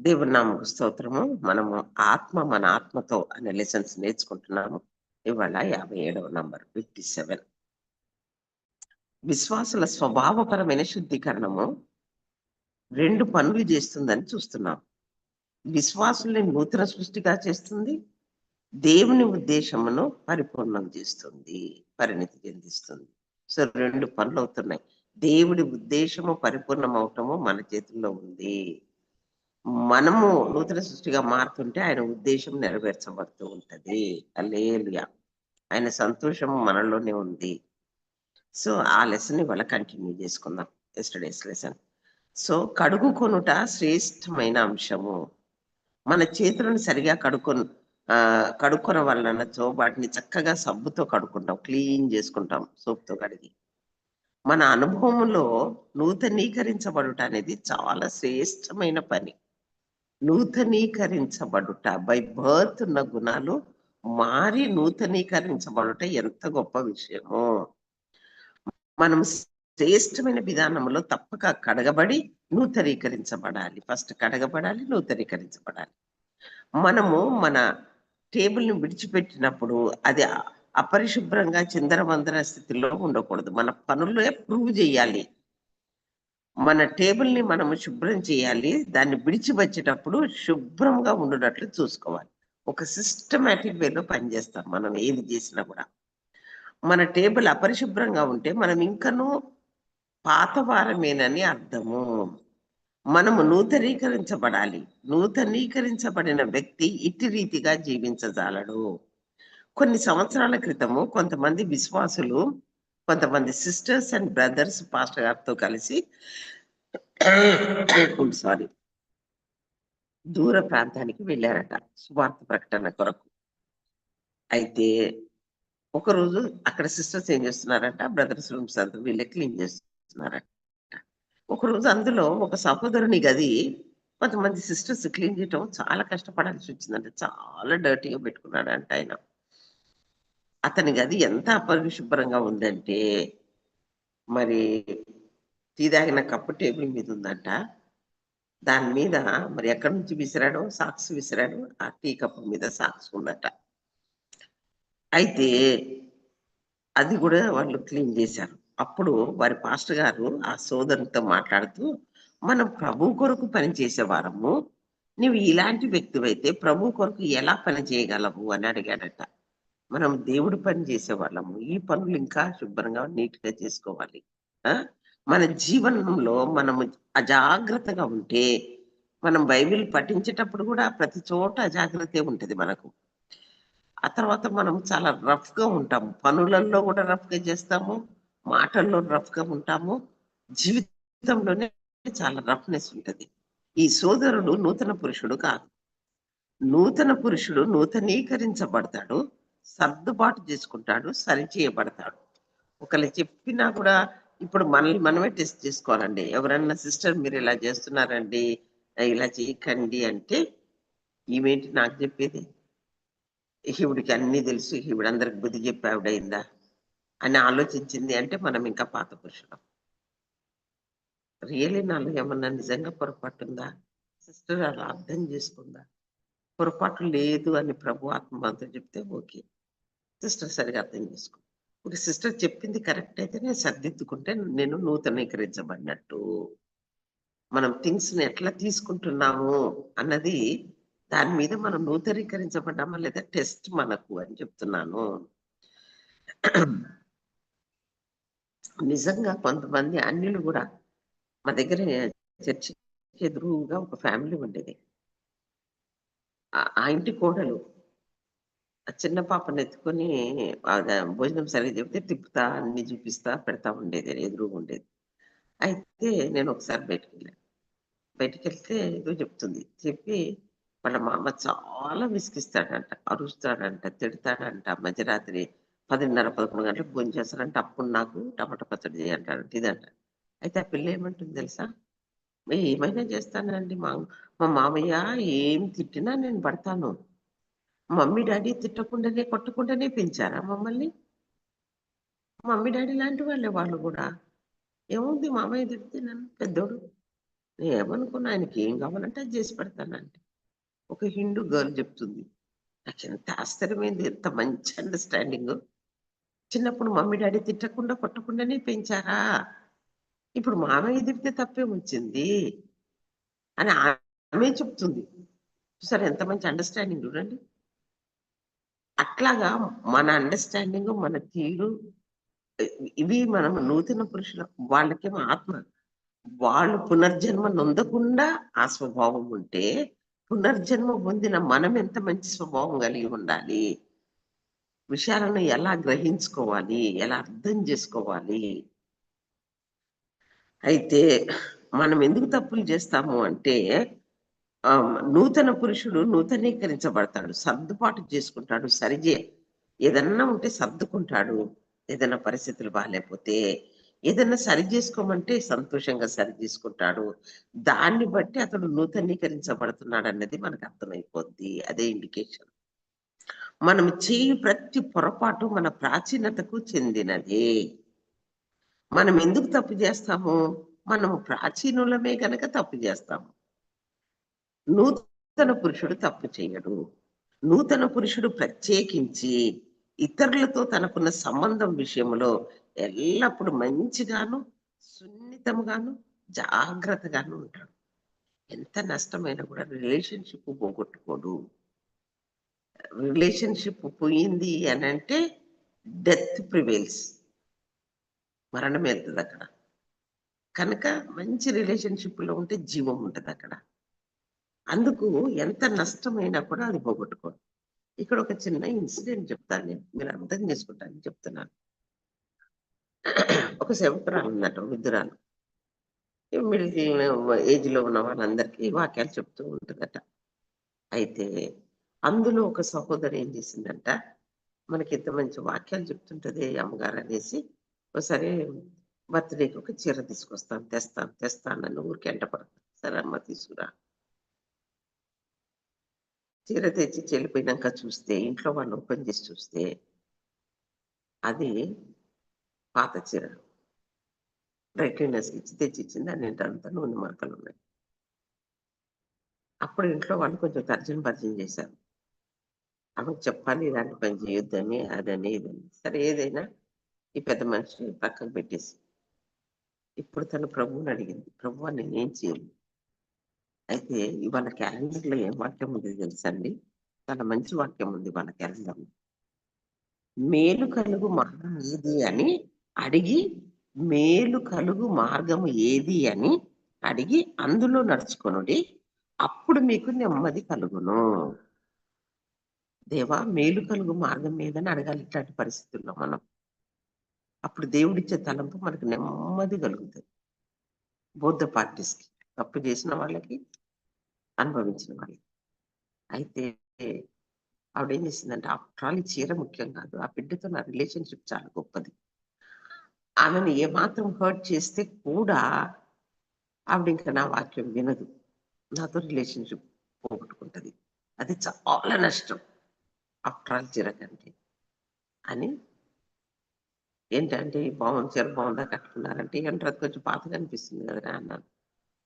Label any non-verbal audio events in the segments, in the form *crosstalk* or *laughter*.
దేవుడి నామకు స్తోత్రము. మనము ఆత్మ మన ఆత్మతో అనే లెసన్స్ నేర్చుకుంటున్నాము. ఇవాళ యాభై ఏడవ నంబర్ ఫిఫ్టీ సెవెన్. విశ్వాసుల స్వభావపరమైన శుద్ధీకరణము రెండు పనులు చేస్తుందని చూస్తున్నాం. విశ్వాసుల్ని నూతన సృష్టిగా చేస్తుంది. దేవుని ఉద్దేశమును పరిపూర్ణం చేస్తుంది పరిణితి చెందిస్తుంది. సో రెండు పనులు అవుతున్నాయి. దేవుడి ఉద్దేశము పరిపూర్ణం అవటము మన చేతుల్లో ఉంది. మనము నూతన సృష్టిగా మారుతుంటే ఆయన ఉద్దేశం నెరవేర్చబడుతూ ఉంటది. అలేలుయా ఆయన సంతోషం మనలోనే ఉంది. సో ఆ లెసన్ ఇవాళ కంటిన్యూ చేసుకుందాం. ఎస్టర్డేస్ లెసన్ సో కడుగుకొనుట శ్రేష్టమైన అంశము. మన చేతులను సరిగా కడుక్కొని ఆ కడుక్కొన వలనచో వాటిని చక్కగా సబ్బుతో కడుక్కుంటాం. క్లీన్ చేసుకుంటాం సోప్తో కడిగి. మన అనుభవంలో నూతనీకరించబడుట అనేది చాలా శ్రేష్టమైన పని. నూతనీకరించబడుట బై బర్త్ ఉన్న గుణాలు మారి నూతనీకరించబడుట ఎంత గొప్ప విషయము. మనం శ్రేష్టమైన విధానంలో తప్పక కడగబడి నూతనీకరించబడాలి. ఫస్ట్ కడగబడాలి నూతనీకరించబడాలి. మనము మన టేబుల్ని విడిచిపెట్టినప్పుడు అది అపరిశుభ్రంగా చిందరవందర స్థితిలో ఉండకూడదు. మన పనుల్లో ప్రూవ్ చేయాలి. మన టేబుల్ని మనము శుభ్రం చేయాలి. దాన్ని విడిచివచ్చేటప్పుడు శుభ్రంగా ఉండేటట్లు చూసుకోవాలి. ఒక సిస్టమేటిక్ వేలో పనిచేస్తాం మనం ఏది చేసినా కూడా. మన టేబుల్ అపరిశుభ్రంగా ఉంటే మనం ఇంకనూ పాతవారమేనని అర్థము. మనము నూతనీకరించబడాలి. నూతనీకరించబడిన వ్యక్తి ఇట్టి రీతిగా జీవించజాలడు. కొన్ని సంవత్సరాల క్రితము కొంతమంది విశ్వాసులు కొంతమంది సిస్టర్స్ అండ్ బ్రదర్స్ పాస్టర్ గారితో కలిసి *coughs* సారీ దూర ప్రాంతానికి వెళ్ళారట సువార్త ప్రకటన కొరకు. అయితే ఒకరోజు అక్కడ సిస్టర్స్ ఏం చేస్తున్నారంట బ్రదర్స్ రూమ్స్ అంతా వీళ్ళే క్లీన్ చేస్తున్నారట. ఒకరోజు అందులో ఒక సహోదరుని గది కొంతమంది సిస్టర్స్ క్లీన్ చేయటం చాలా కష్టపడాల్సి వచ్చిందంటే చాలా డర్టీగా పెట్టుకున్నాడంట ఆయన. అతని గది ఎంత అపరిశుభ్రంగా ఉందంటే మరి టీ తాగిన కప్పు టేబుల్ మీద ఉందంట. దాని మీద మరి ఎక్కడి నుంచి విసిరాడో సాక్స్ విసిరాడు ఆ టీ కప్పు మీద సాక్స్ ఉందట. అయితే అది కూడా వాళ్ళు క్లీన్ చేశారు. అప్పుడు వారి పాస్టర్ గారు ఆ సోదరునితో మాట్లాడుతూ మనం ప్రభు కొరకు పని చేసేవారము నువ్వు ఇలాంటి వ్యక్తివైతే ప్రభు కొరకు ఎలా పని చేయగలవు? అని అడిగాడట. మనం దేవుడు పని చేసేవాళ్ళము. ఈ పనులు ఇంకా శుభ్రంగా నీట్గా చేసుకోవాలి మన జీవనంలో మనం అజాగ్రత్తగా ఉంటే మనం బైబిల్ పఠించేటప్పుడు కూడా ప్రతి చోట అజాగ్రత్త ఉంటుంది మనకు. ఆ తర్వాత మనం చాలా రఫ్గా ఉంటాము. పనులలో కూడా రఫ్గా చేస్తాము. మాటల్లో రఫ్గా ఉంటాము. జీవితంలోనే చాలా రఫ్నెస్ ఉంటుంది. ఈ సోదరుడు నూతన పురుషుడు కాదు. నూతన పురుషుడు నూతనీకరించబడతాడు. సర్దుబాటు చేసుకుంటాడు సరిచేయబడతాడు ఒకళ్ళు చెప్పినా కూడా ఇప్పుడు మనల్ని మనమే టెస్ట్ చేసుకోవాలండి. ఎవరన్నా సిస్టర్ మీరు ఇలా చేస్తున్నారండి ఇలా చేయకండి అంటే ఈమెంటి నాకు చెప్పేది? ఈవిడికి అన్ని తెలుసు ఈవిడ అందరికి బుద్ధి చెప్పి ఆవిడైందా? అని ఆలోచించింది అంటే మనం ఇంకా పాత పురుషులం. రియలీ నాలో ఏమన్నా నిజంగా పొరపాటు ఉందా సిస్టర్ అలా అర్థం చేసుకుందా? పొరపాటు లేదు అని ప్రభు ఆత్మతో చెప్తే ఓకే. సిస్టర్ సరిగా అర్థం చేసుకో. ఒక సిస్టర్ చెప్పింది కరెక్ట్ అయితే నేను సర్దిద్దుకుంటే నేను నూతనీకరించబడినట్టు. మనం థింగ్స్ని ఎట్లా తీసుకుంటున్నాము అన్నది దాని మీద మనం నూతనీకరించబడ్డామా లేదా టెస్ట్ మనకు అని చెప్తున్నాను. నిజంగా కొంతమంది అన్యులు కూడా మా దగ్గర చర్చి ఎదురుగా ఒక ఫ్యామిలీ ఉండేది. ఆ ఇంటి కోడలు ఆ చిన్న పాపను ఎత్తుకొని భోజనం సరిగ్గా చెప్తే తిప్పుతా అన్ని చూపిస్తా పెడతా ఉండేది ఎదురుగా ఉండేది. అయితే నేను ఒకసారి బయటకు వెళ్ళాను బయటకు వెళ్తే ఏదో చెప్తుంది. చెప్పి వాళ్ళ మామ చాలా విసిగిస్తాడంట అరుస్తాడంట తిడతాడంట. మధ్యరాత్రి పదిన్నర పదకొండు గంటలకు భోజనం చేస్తాడంట అప్పుడు నాకు టమాటా పచ్చడి చేయంటాడంట ఇదంట. అయితే ఆ పిల్ల ఏమంటుంది తెలుసా? ఏమైనా చేస్తానండి మా మా మామయ్య ఏం తిట్టినా నేను పడతాను. మమ్మీ డాడీ తిట్టకుండానే కొట్టకుండానే పెంచారా మమ్మల్ని? మమ్మీ డాడీ లాంటి వాళ్ళే వాళ్ళు కూడా. ఏముంది మామయ్య తిడితే నన్ను పెద్దోడు. ఏమనుకున్నా ఆయనకి ఏం కావాలంటే అది చేసి పెడతానంటే ఒక హిందూ గర్ల్ చెప్తుంది నాకు ఎంత ఆశ్చర్యమైంది ఎంత మంచి అండర్స్టాండింగ్ చిన్నప్పుడు మమ్మీ డాడీ తిట్టకుండా కొట్టకుండానే పెంచారా? ఇప్పుడు మామయ్య తిడితే తప్పే వచ్చింది అని ఆమె చెప్తుంది. సరే ఎంత మంచి అండర్స్టాండింగ్ చూడండి. అట్లాగా మన అండర్స్టాండింగ్ మన తీరు ఇవి మనం నూతన పురుషుల వాళ్ళకేమో ఆత్మ. వాళ్ళు పునర్జన్మ నొందకుండా ఆ స్వభావం ఉంటే పునర్జన్మ పొందిన మనం ఎంత మంచి స్వభావం కలిగి ఉండాలి? విషయాలను ఎలా గ్రహించుకోవాలి? ఎలా అర్థం చేసుకోవాలి? అయితే మనం ఎందుకు తప్పులు చేస్తాము అంటే నూతన పురుషుడు నూతనీకరించబడతాడు సర్దుబాటు చేసుకుంటాడు సరిచే ఏదన్నా ఉంటే సర్దుకుంటాడు ఏదైనా పరిస్థితులు బాగాలేకపోతే ఏదైనా సరి చేసుకోమంటే సంతోషంగా సరి చేసుకుంటాడు. దాన్ని బట్టి అతడు నూతనీకరించబడుతున్నాడు అన్నది మనకు అర్థమైపోద్ది. అదే ఇండికేషన్ మనం చేయి ప్రతి పొరపాటు మన ప్రాచీనతకు చెందినదే. మనం ఎందుకు తప్పు చేస్తాము? మనము ప్రాచీనులమే గనక తప్పు చేస్తాము. నూతన పురుషుడు తప్పు చేయడు. నూతన పురుషుడు ప్రత్యేకించి ఇతరులతో తనకున్న సంబంధం విషయంలో ఎల్లప్పుడూ మంచిగాను సున్నితంగాను జాగ్రత్తగాను ఉంటాడు. ఎంత నష్టమైనా కూడా రిలేషన్షిప్ పోగొట్టుకోడు. రిలేషన్షిప్ పోయింది అని అంటే డెత్ ప్రివేల్స్. మరణం వెళ్తుంది అక్కడ కనుక మంచి రిలేషన్షిప్లో ఉంటే జీవం ఉంటుంది అక్కడ అందుకు ఎంత నష్టమైనా కూడా అది పోగొట్టుకోండి ఇక్కడ ఒక చిన్న ఇన్సిడెంట్ చెప్తాను నేను మీరు అర్థం చేసుకుంటాను చెప్తున్నాను. ఒక సేవకురాలు ఉందట వృద్ధురాలు. మిడిల్ ఏజ్లో ఉన్న వాళ్ళందరికీ వాక్యాలు చెప్తూ ఉంటుందట. అయితే అందులో ఒక సహోదరి ఏం చేసిందంట మనకి ఇంత మంచి వాక్యాలు చెప్తుంటది అమ్మగారు అనేసి ఒకసారి బర్త్డేకి ఒక చీర తీసుకొస్తాను తెస్తాను తెస్తానని ఊరికి ఎంట పడుతుంది సరే అమ్మ తీసుకురా. చీర తెచ్చి చెల్లిపోయినాక చూస్తే ఇంట్లో వాళ్ళు ఓపెన్ చేసి చూస్తే అది పాత చీర. డ్రై క్లీనర్స్కి ఇచ్చి తెచ్చి ఇచ్చింది అని అంతా నూనె మరకలు ఉన్నాయి. అప్పుడు ఇంట్లో వాళ్ళు కొంచెం తర్జన భర్జన చేశారు. ఆమెకు చెప్పాలి ఇలాంటి పని చేయొద్దని అదని ఇదని. సరే ఏదైనా ఈ పెద్ద మనిషి పక్కకు పెట్టేసి. ఇప్పుడు తను ప్రభువుని అడిగింది ప్రభు నేనేం చేయాలి అయితే ఇవాళ క్యాలెండర్లో ఏం వాక్యం ఉంది తెలుసండి? చాలా మంచి వాక్యం ఉంది వాళ్ళ క్యాలెండర్ మేలు కలుగు మార్గం ఏది అని అడిగి మేలు కలుగు మార్గం ఏది అని అడిగి అందులో నడుచుకొనుడి అప్పుడు మీకు నెమ్మది కలుగును. దేవా మేలు కలుగు మార్గం ఏదని అడగాలి ఇట్లాంటి పరిస్థితుల్లో మనం. అప్పుడు దేవుడిచ్చే తలంపు మనకు నెమ్మది కలుగుతుంది. బౌద్ధ పార్టీస్కి తప్పు చేసిన వాళ్ళకి అనుభవించిన వాళ్ళకి అయితే ఆవిడ ఏం చేసిందంటే ఆఫ్టర్ చీర ముఖ్యం కాదు. ఆ బిడ్డతో నా రిలేషన్షిప్ చాలా గొప్పది. ఆమెను ఏమాత్రం హర్ట్ చేస్తే కూడా ఆవిడ ఇంకా నా వాక్యం వినదు. నాతో రిలేషన్షిప్ పోగొట్టుకుంటుంది. అది చాలా నష్టం. ఆఫ్టర్ ఆల్ చీర కంటే. అని ఏంటంటే బాగుంది చీర బాగుందా? కట్టుకున్నారంటే ఏంటో అది కొంచెం పాతగా అనిపిస్తుంది కదా అన్నాను.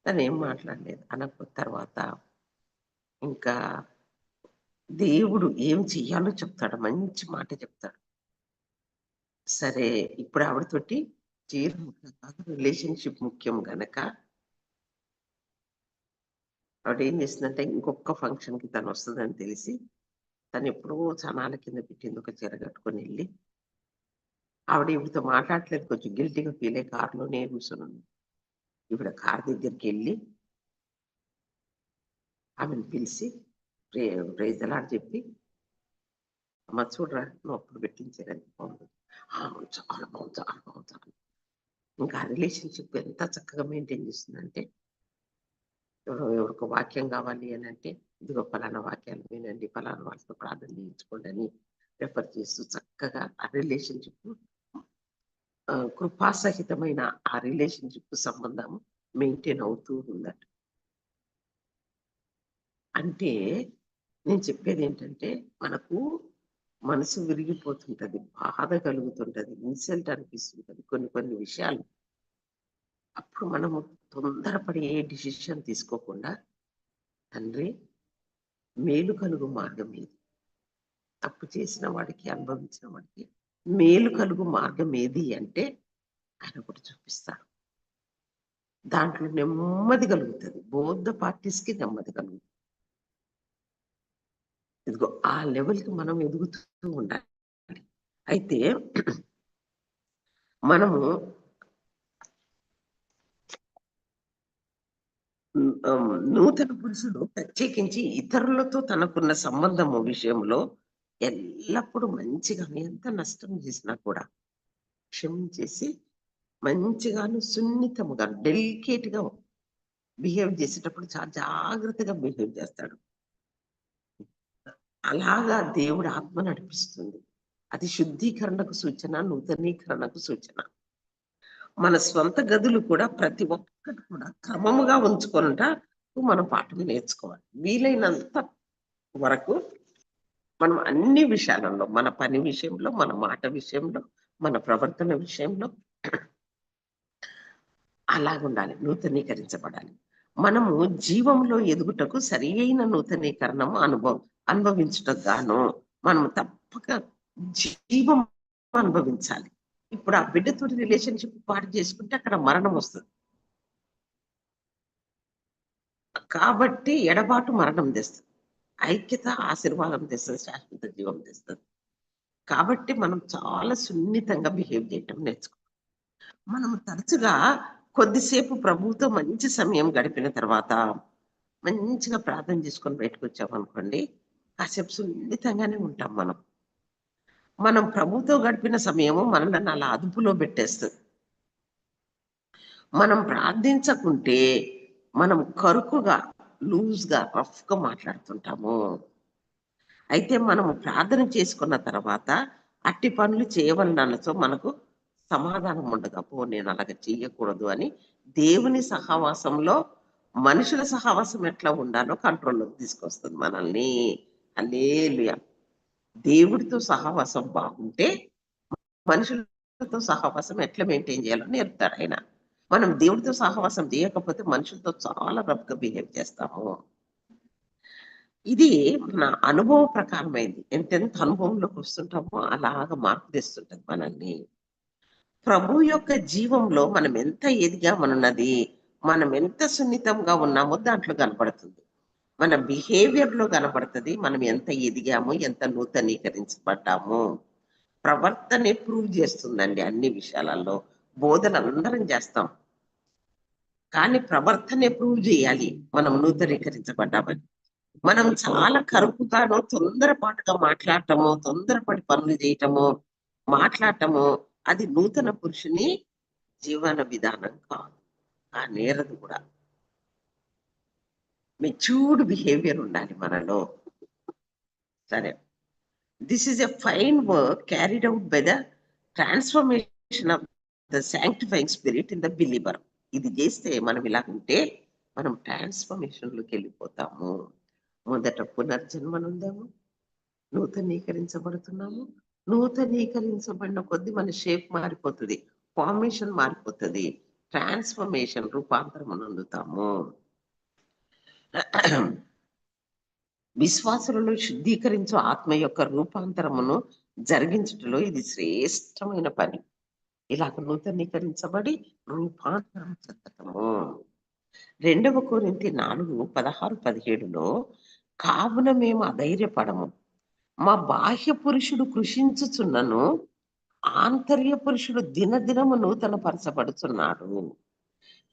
తను ఏం మాట్లాడలేదు. అన్న తర్వాత ఇంకా దేవుడు ఏం చెయ్యాలో చెప్తాడు మంచి మాట చెప్తాడు. సరే ఇప్పుడు ఆవిడతోటి చీర రిలేషన్షిప్ ముఖ్యం గనక ఆవిడ ఏం చేసిందంటే ఇంకొక ఫంక్షన్కి తను వస్తుందని తెలిసి తను ఎప్పుడో చనాల కింద పెట్టింది ఒక చీర కట్టుకొని వెళ్ళి ఆవిడ ఇవిడితో మాట్లాడలేదు కొంచెం గిల్టీగా ఫీల్ అయ్యి కారులోనే కూర్చున్నాను ఇవిడ కార్ దగ్గరికి వెళ్ళి ఆమెను పిలిచి ప్రే ప్రైజ్ ఎలా చెప్పి అమ్మ చూడరా నువ్వు అప్పుడు పెట్టించారని. బాగుంది చాలా బాగుంది చాలా బాగుంది ఇంకా రిలేషన్షిప్ ఎంత చక్కగా మెయింటైన్ చేస్తుందంటే ఎవరో ఎవరికి వాక్యం కావాలి అని అంటే ఇదిగో ఫలానా వాక్యాలు వినండి ఫలానా వాళ్ళతో ప్రార్థన చేయించుకోండి అని రెఫర్ చేస్తూ చక్కగా ఆ రిలేషన్షిప్ కృపాసహితమైన ఆ రిలేషన్షిప్ సంబంధం మెయింటైన్ అవుతూ ఉందట. అంటే నేను చెప్పేది ఏంటంటే మనకు మనసు విరిగిపోతుంటది బాధ కలుగుతుంటది ఇన్సల్ట్ అనిపిస్తుంటది కొన్ని కొన్ని విషయాలు. అప్పుడు మనము తొందరపడి ఏ డిసిషన్ తీసుకోకుండా తండ్రి మేలు కలుగు మార్గం ఏది? తప్పు చేసిన వాడికి అనుభవించిన వాడికి మేలు కలుగు మార్గం ఏది? అంటే ఆయన ఒకటి చూపిస్తాడు దాంట్లో నెమ్మది కలుగుతుంది బౌద్ధ పార్టీస్కి నెమ్మది కలుగుతుంది. ఇదిగో ఆ లెవెల్కి మనం ఎదుగుతూ ఉండాలి. అయితే మనము నూతన పురుషుడు ప్రత్యేకించి ఇతరులతో తనకున్న సంబంధము విషయంలో ఎల్లప్పుడూ మంచిగా ఎంత నష్టం చేసినా కూడా క్షమించేసి మంచిగాను సున్నితముగా డెలికేట్గా బిహేవ్ చేసేటప్పుడు చాలా జాగ్రత్తగా బిహేవ్ చేస్తాడు. అలాగా దేవుడు ఆత్మ నడిపిస్తుంది. అది శుద్ధీకరణకు సూచన నూతనీకరణకు సూచన. మన స్వంత గదులు కూడా ప్రతి ఒక్కటి కూడా క్రమముగా ఉంచుకొనుట మనం పాఠం నేర్చుకోవాలి. వీలైనంత వరకు మనం అన్ని విషయాలలో మన పని విషయంలో మన మాట విషయంలో మన ప్రవర్తన విషయంలో అలాగుండాలి నూతనీకరించబడాలి. మనము జీవంలో ఎదుగుటకు సరి అయిన నూతనీకరణము అనుభవం. అనుభవించడం గాను మనం తప్పక జీవం అనుభవించాలి. ఇప్పుడు ఆ బిడ్డతో రిలేషన్షిప్ పాటు చేసుకుంటే అక్కడ మరణం వస్తుంది. కాబట్టి ఎడబాటు మరణం తెస్తుంది. ఐక్యత ఆశీర్వాదం తెస్తుంది శాశ్వత జీవం తెస్తుంది. కాబట్టి మనం చాలా సున్నితంగా బిహేవ్ చేయటం నేర్చుకుంటాం మనం తరచుగా కొద్దిసేపు ప్రభువుతో మంచి సమయం గడిపిన తర్వాత మంచిగా ప్రార్థన చేసుకొని బయటకు వచ్చామనుకోండి కాసేపు సున్నితంగానే ఉంటాం మనం. మనం ప్రభుతో గడిపిన సమయము మనల్ని అలా అదుపులో పెట్టేస్తుంది. మనం ప్రార్థించకుంటే మనం కరుకుగా లూజ్గా రఫ్గా మాట్లాడుతుంటాము. అయితే మనము ప్రార్థన చేసుకున్న తర్వాత అట్టి పనులు చేయవలనతో మనకు సమాధానం ఉండకపో నేను అలాగ చేయకూడదు అని దేవుని సహవాసంలో మనుషుల సహవాసం ఎట్లా ఉండాలో కంట్రోల్లోకి తీసుకొస్తుంది మనల్ని. అలేలుయ దేవుడితో సహవాసం బాగుంటే మనుషులతో సహవాసం ఎట్లా మెయింటైన్ చేయాలో నేర్పుతాడు ఆయన. మనం దేవుడితో సహవాసం చేయకపోతే మనుషులతో చాలా రఫ్గా బిహేవ్ చేస్తాము. ఇది మన అనుభవ ప్రకారమైంది. ఎంతెంత అనుభవంలోకి వస్తుంటామో అలాగ మార్పు తెస్తుంటది మనల్ని. ప్రభు యొక్క జీవంలో మనం ఎంత ఎదిగామన్నది మనం ఎంత సున్నితంగా ఉన్నామో దాంట్లో కనపడుతుంది. మన బిహేవియర్లో కనపడుతుంది. మనం ఎంత ఎదిగామో ఎంత నూతనీకరించబడ్డాము. ప్రవర్తనే ప్రూవ్ చేస్తుందండి అన్ని విషయాలలో. బోధన అందరం చేస్తాం. కానీ ప్రవర్తనే ప్రూవ్ చేయాలి. మనం నూతనీకరించబడ్డామని. మనం చాలా కరుపుగాను తొందరపాటుగా మాట్లాడటము తొందరపడి పనులు చేయటము మాట్లాడటము అది నూతన పురుషుని జీవన విధానం కాదు. ఆ నేరదు కూడా. మెచ్యూర్డ్ బిహేవియర్ ఉండాలి మనలో. సరే. This is a fine work carried out by the transformation of the sanctifying spirit in the believer ఇది చేస్తే మనం ఇలా ఉంటే మనం ట్రాన్స్ఫర్మేషన్లోకి వెళ్ళిపోతాము. మొదట పునర్జన్మనుందాము. నూతనీకరించబడుతున్నాము. నూతనీకరించబడిన కొద్ది మన షేప్ మారిపోతుంది. ఫార్మేషన్ మారిపోతుంది. ట్రాన్స్ఫర్మేషన్ రూపాంతరం అందుతాము విశ్వాసులలో శుద్ధీకరించు ఆత్మ యొక్క రూపాంతరమును జరిగించటంలో ఇది శ్రేష్టమైన పని. ఇలాగ నూతనీకరించబడి రూపాంతరం చెందటము. రెండవ కోరింతి నాలుగు పదహారు పదిహేడులో కావున మేము అధైర్యపడము. మా బాహ్య పురుషుడు కృషించుచున్నను ఆంతర్య పురుషుడు దినదినము నూతన పరచబడుతున్నాడు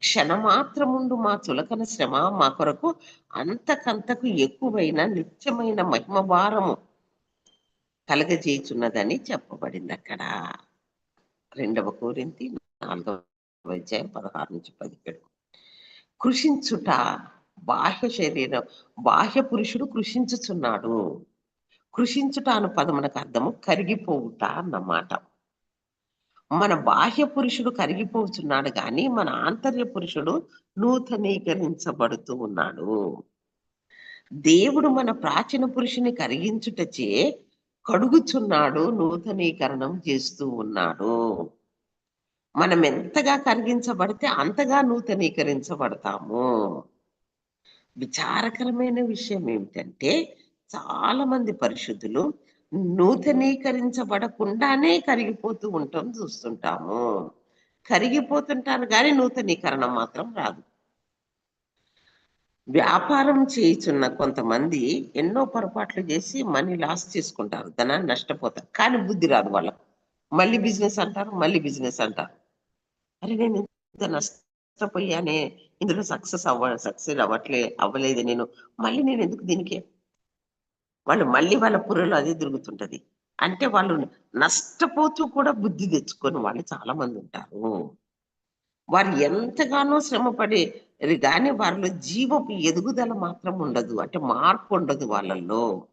క్షణమాత్రముండు మా చులకన శ్రమ మా కొరకు అంతకంతకు ఎక్కువైన నిత్యమైన మహిమ భారము కలగజేయుచున్నదని చెప్పబడింది అక్కడ రెండవ కోరింతి నాలుగవ అధ్యాయం పదహారు నుంచి పదిహేడు. కృషించుట బాహ్య శరీరం బాహ్య పురుషుడు కృషించుచున్నాడు. కృషించుట అను పదమునకు అర్థము కరిగిపోవుట అన్నమాట. మన బాహ్య పురుషుడు కరిగిపోతున్నాడు కానీ మన ఆంతర్య పురుషుడు నూతనీకరించబడుతూ ఉన్నాడు. దేవుడు మన ప్రాచీన పురుషుని కరిగించుటచే కడుగుచున్నాడు నూతనీకరణం చేస్తూ ఉన్నాడు. మనం ఎంతగా కరిగించబడితే అంతగా నూతనీకరించబడతాము. విచారకరమైన విషయం ఏమిటంటే చాలా మంది పరిశుద్ధులు నూతనీకరించబడకుండానే కరిగిపోతూ ఉంటాం చూస్తుంటాము. కరిగిపోతుంటారు కానీ నూతనీకరణ మాత్రం రాదు. వ్యాపారం చేయుచున్న కొంతమంది ఎన్నో పొరపాట్లు చేసి మనీ లాస్ చేసుకుంటారు. ధనాన్ని నష్టపోతారు. కానీ బుద్ధి రాదు వాళ్ళకు. మళ్ళీ బిజినెస్ అంటారు మళ్ళీ బిజినెస్ అంటారు. అరే నేను ఇంత నష్టపోయానే ఇందులో సక్సెస్ అవ్వ సక్సెస్ అవ్వట్లే అవ్వలేదు నేను. మళ్ళీ నేను ఎందుకు దీనికి వాళ్ళు మళ్ళీ వాళ్ళ పురలో అదే తిరుగుతుంటది. అంటే వాళ్ళు నష్టపోతూ కూడా బుద్ధి తెచ్చుకొని వాళ్ళు చాలా మంది ఉంటారు. వారు ఎంతగానో శ్రమపడి కానీ వారిలో జీవపు ఎదుగుదల మాత్రం ఉండదు. అంటే మార్పు ఉండదు వాళ్ళల్లో.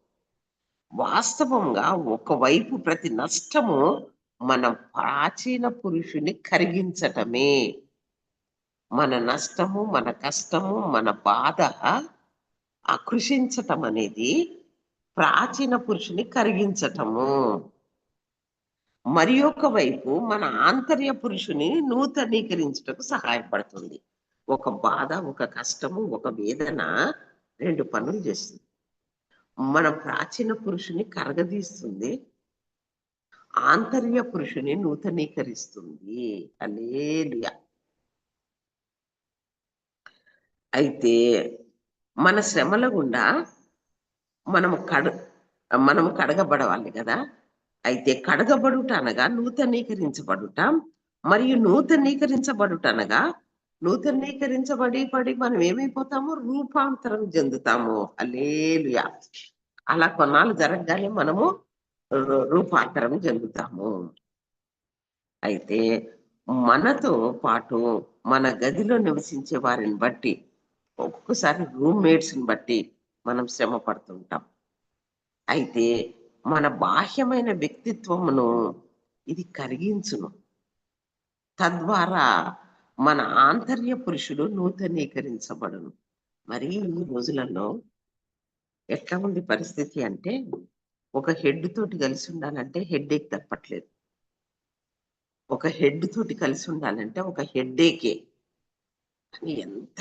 వాస్తవంగా ఒకవైపు ప్రతి నష్టము మన ప్రాచీన పురుషుని కరిగించటమే. మన నష్టము మన కష్టము మన బాధ ఆకృషించటం అనేది ప్రాచీన పురుషుని కరిగించటము. మరి ఒక వైపు మన ఆంతర్య పురుషుని నూతనీకరించటకు సహాయపడుతుంది. ఒక బాధ ఒక కష్టము ఒక వేదన రెండు పనులు చేస్తుంది. మన ప్రాచీన పురుషుని కరగదీస్తుంది. ఆంతర్య పురుషుని నూతనీకరిస్తుంది. అలేలియా అయితే మన శ్రమల గుండా మనము కడ మనము కడగబడవాలి కదా? అయితే కడగబడుట అనగా నూతనీకరించబడుట. మరియు నూతనీకరించబడుట అనగా నూతనీకరించబడి పడి మనం ఏమైపోతాము? రూపాంతరం చెందుతాము. అలేలుయా అలా కొన్నాళ్ళు జరగగానే మనము రూపాంతరం చెందుతాము. అయితే మనతో పాటు మన గదిలో నివసించే వారిని బట్టి ఒక్కొక్కసారి రూమ్మేట్స్ని బట్టి మనం శ్రమ పడుతుంటాం. అయితే మన బాహ్యమైన వ్యక్తిత్వమును ఇది కరిగించును. తద్వారా మన ఆంతర్య పురుషుడు నూతనీకరించబడును. మరి ఈ రోజులలో ఎట్లా ఉంది పరిస్థితి అంటే ఒక హెడ్ తోటి కలిసి ఉండాలంటే హెడ్ ఏక్ తప్పట్లేదు. ఒక హెడ్ తోటి కలిసి ఉండాలంటే ఒక హెడ్ ఏకే అని ఎంత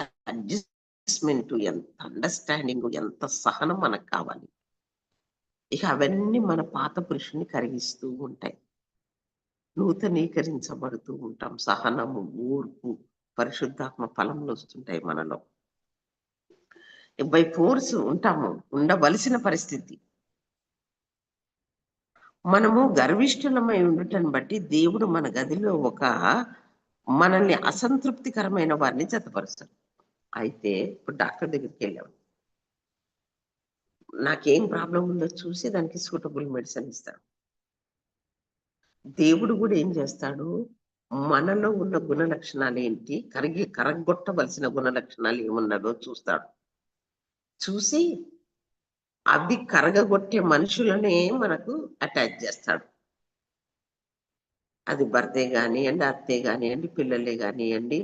అడ్జస్ట్మెంట్ ఎంత అండర్స్టాండింగ్ ఎంత సహనం మనకు కావాలి. ఇక అవన్నీ మన పాత పురుషుని కరిగిస్తూ ఉంటాయి. నూతనీకరించబడుతూ ఉంటాం. సహనము ఊర్పు పరిశుద్ధాత్మ ఫలంలో వస్తుంటాయి మనలో. బై ఫోర్స్ ఉంటాము. ఉండవలసిన పరిస్థితి. మనము గర్విష్ఠులమై ఉండటం బట్టి దేవుడు మన గదిలో ఒక మనల్ని అసంతృప్తికరమైన వారిని జతపరుస్తాడు. అయితే ఇప్పుడు డాక్టర్ దగ్గరికి వెళ్ళాము నాకేం ప్రాబ్లం ఉందో చూసి దానికి సూటబుల్ మెడిసిన్ ఇస్తాడు దేవుడు కూడా ఏం చేస్తాడు? మనలో ఉన్న గుణ లక్షణాలు ఏంటి? కరిగి కరగొట్టవలసిన గుణ లక్షణాలు ఏమున్నాడో చూస్తాడు. చూసి అవి కరగగొట్టే మనుషులనే మనకు అటాచ్ చేస్తాడు. అది భర్తే కానివ్వండి అత్తే కానివ్వండి పిల్లలే కానివ్వండి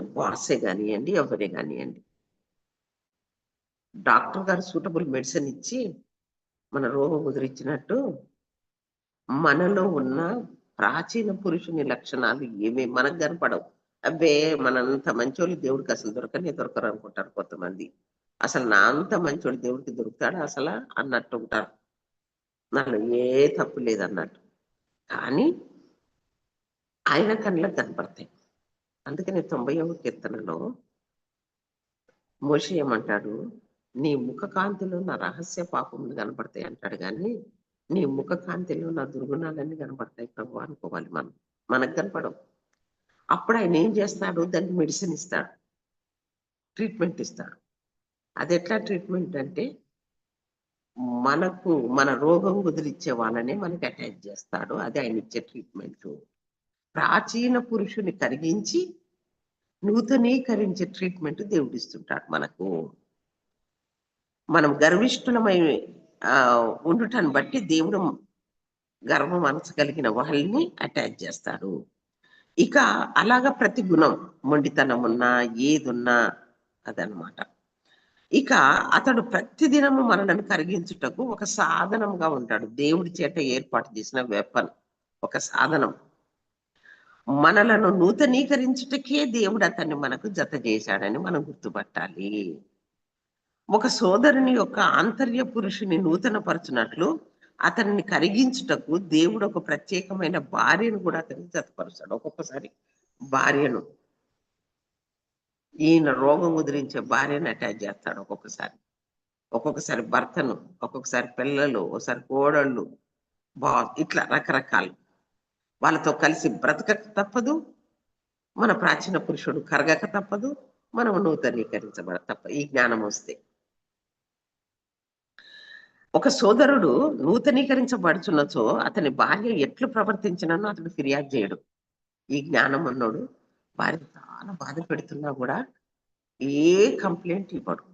బాసే కానివ్వండి ఎవరే కానివ్వండి డాక్టర్ గారు సూటబుల్ మెడిసిన్ ఇచ్చి మన రోగం కుదిరించినట్టు మనలో ఉన్న ప్రాచీన పురుషుని లక్షణాలు ఏమి మనకు కనపడవు. అబ్బే మనంత మంచోళ్ళు దేవుడికి అసలు దొరకనే దొరకరు అనుకుంటారు కొంతమంది. అసలు నా అంత మంచోడు దేవుడికి దొరుకుతాడా అసలు అన్నట్టు ఉంటారు. నాలో ఏ తప్పు లేదన్నట్టు. కానీ ఆయన కళ్ళకు కనపడతాయి. అందుకని తొంభైవ కీర్తనలో మోషి ఏమంటాడు? నీ ముఖ కాంతిలో నా రహస్య పాపములు కనపడతాయి అంటాడు కానీ నీ ముఖ కాంతిలో నా దుర్గుణాలన్నీ కనపడతాయి ప్రభు అనుకోవాలి మనం. మనకు కనపడవు. అప్పుడు ఆయన ఏం చేస్తాడు? దానికి మెడిసిన్ ఇస్తాడు. ట్రీట్మెంట్ ఇస్తాడు. అది ఎట్లా ట్రీట్మెంట్ అంటే మనకు మన రోగం కుదిరిచ్చే వాళ్ళనే మనకి అటాచ్ చేస్తాడు. అది ఆయన ఇచ్చే ట్రీట్మెంట్ ప్రాచీన పురుషుని కరిగించి నూతనీకరించే ట్రీట్మెంట్ దేవుడిస్తుంటాడు మనకు. మనం గర్విష్ఠులమై ఉండుటను బట్టి దేవుడు గర్వ మనసు కలిగిన వాళ్ళని అటాచ్ చేస్తాడు. ఇక అలాగ ప్రతి గుణం మొండితనం ఉన్నా ఏదున్నా అదనమాట ఇక అతడు ప్రతిదినము మనలను కరిగించుటకు ఒక సాధనంగా ఉంటాడు. దేవుడి చేత ఏర్పాటు చేసిన వెపన్ ఒక సాధనం. మనలను నూతనీకరించుటకే దేవుడు అతన్ని మనకు జత చేశాడని మనం గుర్తుపట్టాలి. ఒక సోదరుని యొక్క ఆంతర్య పురుషుని నూతనపరచినట్లు అతన్ని కరిగించుటకు దేవుడు ఒక ప్రత్యేకమైన భార్యను కూడా అతనికి జతపరుస్తాడు. ఒక్కొక్కసారి భార్యను ఈయన రోగం కుదిరించే భార్యను అటాచ్ చేస్తాడు ఒక్కొక్కసారి. ఒక్కొక్కసారి భర్తను ఒక్కొక్కసారి పిల్లలు ఒకసారి కోడళ్ళు బా ఇట్లా రకరకాలు. వాళ్ళతో కలిసి బ్రతకక తప్పదు. మన ప్రాచీన పురుషుడు కరగక తప్పదు. మనం నూతనీకరించబడ తప్ప ఈ జ్ఞానం వస్తే. ఒక సోదరుడు నూతనీకరించబడుచున్నచో అతని భార్య ఎట్లు ప్రవర్తించినను అతడు ఫిర్యాదు చేయడు. ఈ జ్ఞానం అన్నాడు భార్య చాలా బాధ పెడుతున్నా కూడా ఏ కంప్లైంట్ ఇవ్వడు.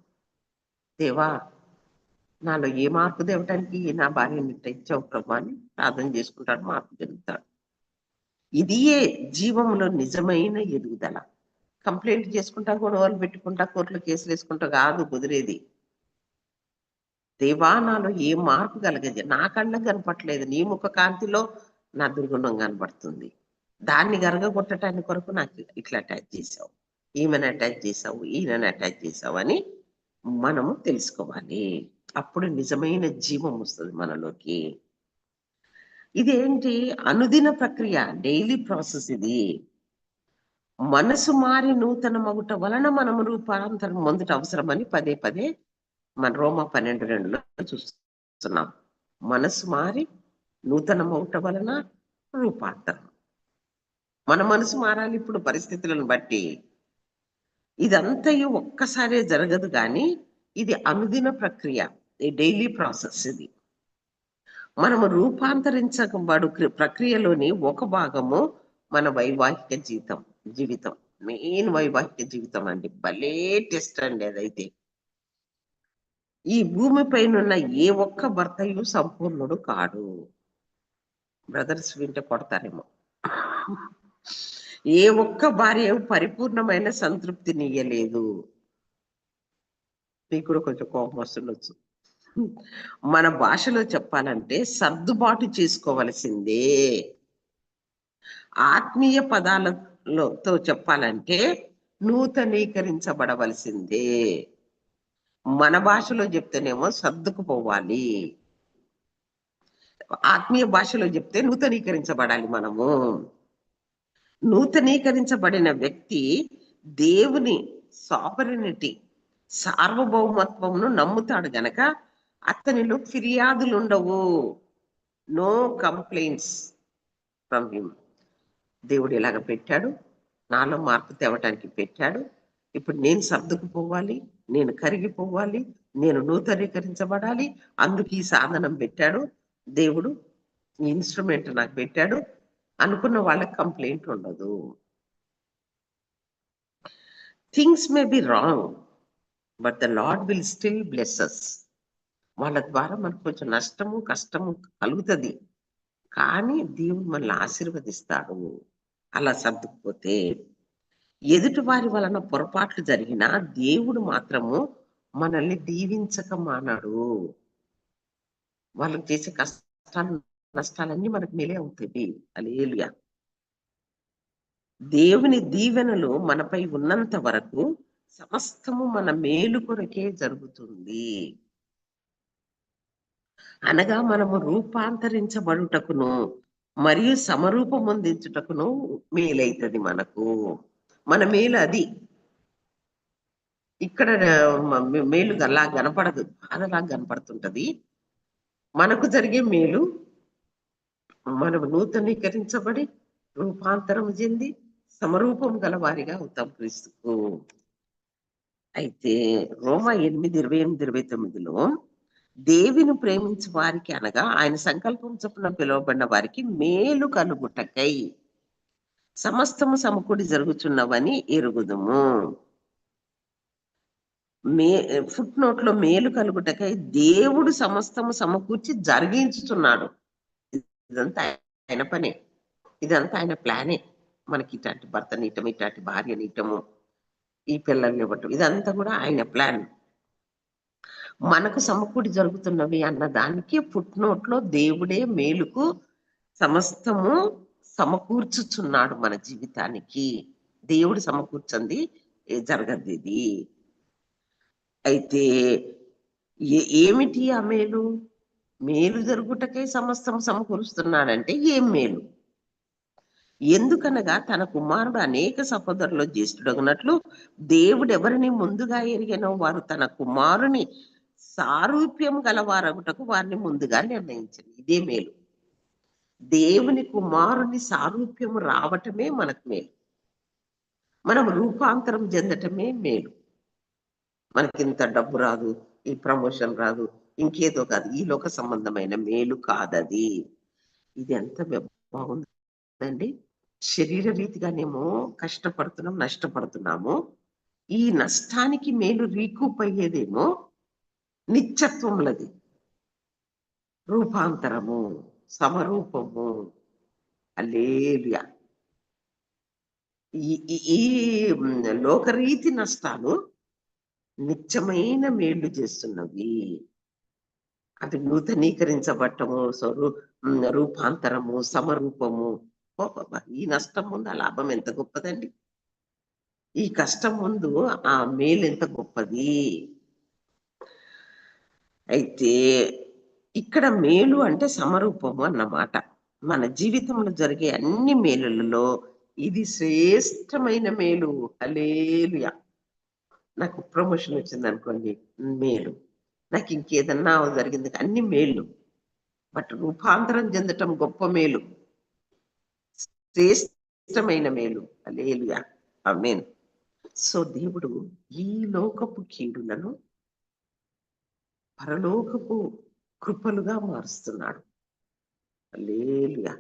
దేవా నాలో ఏ మార్పు దేవటానికి నా భార్య ఇట్ట ఇచ్చావు అని ప్రార్థన చేసుకుంటాడు మార్పు జరుగుతాడు. ఇదియే జీవంలో నిజమైన ఎదుగుదల. కంప్లైంట్ చేసుకుంటా గొడవలు పెట్టుకుంటా కోర్టులో కేసులు వేసుకుంటా కాదు కుదిరేది. దేవా నాలో ఏ మార్పు కలగదు నా కళ్ళకు కనపట్లేదు నీ ముఖ కాంతిలో నా దుర్గుణం కనపడుతుంది. దాన్ని గరగగొట్టడానికి కొరకు నాకు ఇట్లా అటాచ్ చేసావు ఈమెను అటాచ్ చేసావు ఈయనని అటాచ్ చేసావు అని మనము తెలుసుకోవాలి. అప్పుడు నిజమైన జీవం వస్తుంది మనలోకి. ఇదేంటి? అనుదిన ప్రక్రియ డైలీ ప్రాసెస్ ఇది. మనసు మారి నూతన మగుట వలన మనము రూపాంతరం మొదట అవసరమని పదే పదే మన రోమా పన్నెండు రెండులో చూస్తున్నాం. మనసు మారి నూతన మగుట వలన రూపాంతరం. మన మనసు మారాలి ఇప్పుడు పరిస్థితులను బట్టి. ఇదంతయు ఒక్కసారే జరగదు కానీ ఇది అనుదిన ప్రక్రియ డైలీ ప్రాసెస్ ఇది. మనము రూపాంతరించబడు ప్రక్రియలోని ఒక భాగము మన వైవాహిక జీవితం జీవితం. మెయిన్ వైవాహిక జీవితం అండి. భలే టెస్ట్ అండి అదైతే. ఈ భూమిపైనున్న ఏ ఒక్క భర్తయు సంపూర్ణుడు కాడు. బ్రదర్స్ వింటే కొడతారేమో. ఏ ఒక్క భార్య పరిపూర్ణమైన సంతృప్తినియ్యలేదు. మీకు కూడా కొంచెం కోపం వస్తుండొచ్చు. మన భాషలో చెప్పాలంటే సర్దుబాటు చేసుకోవలసిందే. ఆత్మీయ పదాలతో చెప్పాలంటే నూతనీకరించబడవలసిందే. మన భాషలో చెప్తేనేమో సర్దుకుపోవాలి. ఆత్మీయ భాషలో చెప్తే నూతనీకరించబడాలి మనము. నూతనీకరించబడిన వ్యక్తి దేవుని సాపరినిటీ సార్వభౌమత్వమును నమ్ముతాడు గనక అతనిలో ఫిర్యాదులు ఉండవు నో కంప్లైంట్స్ ఫ్రమ్ హిమ్ దేవుడు ఇలాగ పెట్టాడు. నాలో మార్పు తేవటానికి పెట్టాడు. ఇప్పుడు నేను సర్దుకుపోవాలి నేను కరిగిపోవాలి నేను నూతనీకరించబడాలి అందుకు ఈ సాధనం పెట్టాడు. దేవుడు ఈ ఇన్స్ట్రుమెంట్ నాకు పెట్టాడు. అనుకున్న వాళ్ళకి కంప్లైంట్ ఉండదు. Things may be wrong but the lord will still blesses వాళ్ళ ద్వారా మనకు కొంచెం నష్టము కష్టము కలుగుతుంది. కానీ దేవుడు మనల్ని ఆశీర్వదిస్తాడు. అలా సర్దుకుపోతే ఎదుటి వారి వలన పొరపాట్లు జరిగినా దేవుడు మాత్రము మనల్ని దీవించక మానాడు. వాళ్ళకి చేసే కష్టాలు నష్టాలన్నీ మనకు మేలే అవుతాయి. అలేలుయా దేవుని దీవెనలు మనపై ఉన్నంత వరకు సమస్తము మన మేలు కొరకే జరుగుతుంది. అనగా మనము రూపాంతరించబడుటకును మరియు సమరూపమొందించుటకును మేలైతుంది మనకు. మన మేలు అది. ఇక్కడ మేలు అలా కనపడదు. అలా కనపడుతుంటది. మనకు జరిగే మేలు మనం నూతనీకరించబడి రూపాంతరం చెంది సమరూపం గల వారిగా అవుతాం క్రీస్తుకు. అయితే రోమా ఎనిమిది ఇరవై ఎనిమిది ఇరవై తొమ్మిదిలో దేవిని ప్రేమించే వారికి అనగా ఆయన సంకల్పం చొప్పున పిలువబడిన వారికి మేలు కలుగుటకై. సమస్తము సమకూడి జరుగుచున్నవని ఎరుగుదుము. మే ఫుట్ నోట్లో మేలు కలుగుటకై దేవుడు సమస్తము సమకూర్చి జరిగించుతున్నాడు ఇదంతా ఆయన పనే. ఇదంతా ఆయన ప్లానే. మనకి ఇట్లాంటి భర్త నీటం ఇట్లాంటి భార్య నీటము ఈ పిల్లల్ని ఇవ్వటం. ఇదంతా కూడా ఆయన ప్లాన్. మనకు సమకూడి జరుగుతున్నవి అన్న దానికి పుట్టినోట్లో దేవుడే మేలుకు సమస్తము సమకూర్చుచున్నాడు మన జీవితానికి. దేవుడు సమకూర్చంది జరగద్ది జరగదు ఇది. అయితే ఏమిటి ఆ మేలు? మేలు జరుగుటకే సమస్తం సమకూరుస్తున్నాడంటే ఏం మేలు? ఎందుకనగా తన కుమారుడు అనేక సహోదరులు జ్యేష్ఠుడగునట్లు దేవుడు ఎవరిని ముందుగా ఎరిగినో వారు తన కుమారుని సారూప్యం గలవారగుటకు వారిని ముందుగా నిర్ణయించింది ఇదే మేలు. దేవుని కుమారుని సారూప్యము రావటమే మనకు మేలు. మనం రూపాంతరం చెందటమే మేలు. మనకి ఇంత డబ్బు రాదు ఈ ప్రమోషన్ రాదు ఇంకేదో కాదు. ఈ లోక సంబంధమైన మేలు కాదది. ఇది ఎంత బాగుందండి. శరీర రీతిగానేమో కష్టపడుతున్నాం నష్టపడుతున్నాము. ఈ నష్టానికి మేలు రీకూప్ అయ్యేదేమో నిత్యత్వములది. రూపాంతరము సమరూపము. అలేలుయా ఈ ఈ- లోకరీతి నష్టాలు నిత్యమైన మేళ్ళు చేస్తున్నవి. అది నూతనీకరించబట్టము స్వరూ రూపాంతరము సమరూపము. ఈ నష్టం ముందు ఆ లాభం ఎంత గొప్పదండి? ఈ కష్టం ముందు ఆ మేలు ఎంత గొప్పది? అయితే ఇక్కడ మేలు అంటే సమరూపము అన్నమాట. మన జీవితంలో జరిగే అన్ని మేలులలో ఇది శ్రేష్టమైన మేలు. అలేలుయా నాకు ప్రమోషన్ వచ్చింది అనుకోండి మేలు. నాకు ఇంకేదన్నా జరిగింది అన్ని మేలు. బట్ రూపాంతరం చెందటం గొప్ప మేలు. శ్రేష్టమైన మేలు. అలేలుయా ఆమేన్. సో దేవుడు ఈ లోకపు కీడులను పరలోకపు కృపలుగా మారుస్తున్నాడు. లేలుగా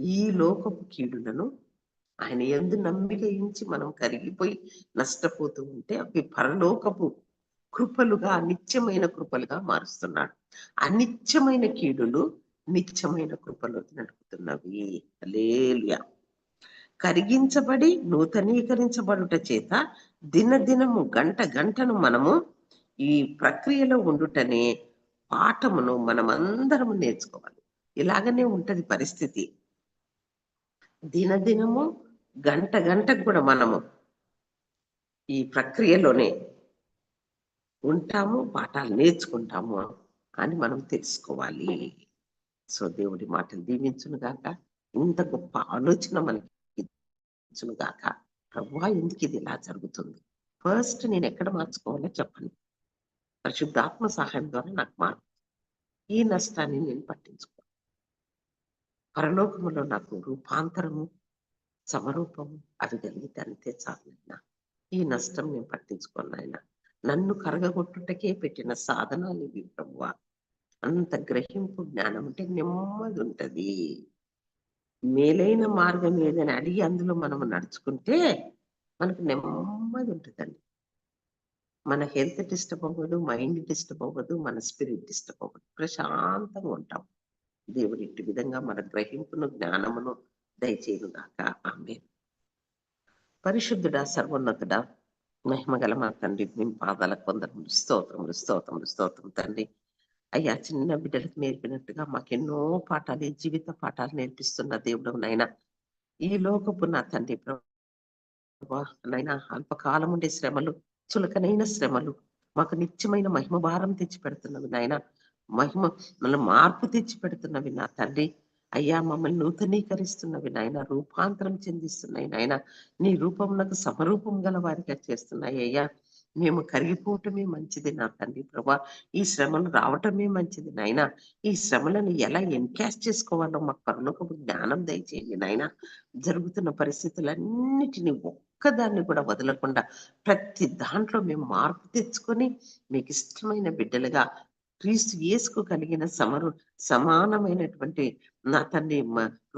ఈ లోకపు కీడులను ఆయన ఎందు నమ్మికయించి మనం కరిగిపోయి నష్టపోతూ ఉంటే అవి పరలోకపు కృపలుగా నిత్యమైన కృపలుగా మారుస్తున్నాడు. అనిత్యమైన కీడులు నిత్యమైన కృపలు నడుపుతున్నవి. అలేలుయా కరిగించబడి నూతనీకరించబడుట చేత దినదినము గంట గంటను మనము ఈ ప్రక్రియలో ఉండుటనే పాఠమును మనమందరము నేర్చుకోవాలి. ఇలాగనే ఉంటది పరిస్థితి. దినదినము గంట గంటకు కూడా మనము ఈ ప్రక్రియలోనే ఉంటాము పాఠాలు నేర్చుకుంటాము అని మనం తెలుసుకోవాలి. సో దేవుడి మాటలు దీవించును గాక. ఇంత గొప్ప ఆలోచన మనకి గాక. ప్రభా ఎందుకు ఇది ఇలా జరుగుతుంది? ఫస్ట్ నేను ఎక్కడ మార్చుకోవాలో చెప్పండి. పరిశుద్ధాత్మ సహాయం ద్వారా నాకు మార్పు ఈ నష్టాన్ని నేను పట్టించుకో పరలోకములో నాకు రూపాంతరము సమరూపము అవి కలిగితే అంతే చాలైనా ఈ నష్టం నేను పట్టించుకోను ఆయన నన్ను కరగగొట్టుటకే పెట్టిన సాధనాలు ఇవి ప్రభువ. అంత గ్రహింపు జ్ఞానం అంటే నెమ్మది ఉంటది. మేలైన మార్గం ఏదని అడిగి అందులో మనం నడుచుకుంటే మనకు నెమ్మది ఉంటుందండి. మన హెల్త్ డిస్టర్బ్ అవ్వదు మైండ్ డిస్టర్బ్ అవ్వదు మన స్పిరిట్ డిస్టర్బ్ అవ్వదు. ప్రశాంతంగా ఉంటాం. దేవుడు ఇట్టి విధంగా మన గ్రహింపును జ్ఞానమును దయచేయను గాక ఆమె పరిశుద్ధుడా సర్వోన్నతుడ మహిమగల మా తండ్రి మేము పాదాల కొందరు స్తోత్రములు స్తోత్రములు స్తోత్రం తండ్రి. అయ్యా చిన్న బిడ్డలకు నేర్పినట్టుగా మాకెన్నో పాఠాలు జీవిత పాఠాలు నేర్పిస్తున్న దేవుడు నైనా ఈ లోకపు నా తండ్రి ప్రభు నైనా అల్పకాలం ఉండే శ్రమలు చులకనైన శ్రమలు. మాకు నిత్యమైన మహిమ భారం తెచ్చి పెడుతున్నవి నాయన. మహిమ మన మార్పు తెచ్చి పెడుతున్నవి నా తండ్రి. అయ్యా మమ్మల్ని నూతనీకరిస్తున్నవి నాయన. రూపాంతరం చెందిస్తున్నాయి నాయన. నీ రూపమునకు సమరూపం గల వారిగా చేస్తున్నాయి అయ్యా. మేము కరిగిపోవటమే మంచిది నా తండ్రి ప్రభా. ఈ శ్రమలు రావటమే మంచిది నాయన. ఈ శ్రమలను ఎలా ఎన్కాష్ చేసుకోవాలో మాకు పరలోకపు జ్ఞానం దయచేయండి నాయన. జరుగుతున్న పరిస్థితులన్నిటిని ఒక్కదాన్ని కూడా వదలకుండా ప్రతి దాంట్లో మేము మార్పు తెచ్చుకొని మీకు ఇష్టమైన బిడ్డలుగా క్రీస్తు యేసుకు కలిగిన సమరు సమానమైనటువంటి నా తండ్రి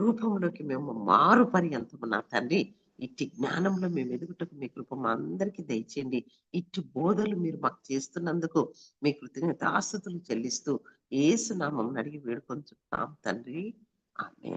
రూపంలోకి మేము మారు పర్యంతము నా తండ్రి. ఇట్టి జ్ఞానంలో మేము ఎదుగుటకు మీ కృప మా అందరికీ దయచేయండి. ఇట్టి బోధలు మీరు మాకు చేస్తున్నందుకు మీ కృతజ్ఞత ఆస్తుతులు చెల్లిస్తూ ఏసునామం అడిగి వేడుకొని తండ్రి. ఆమె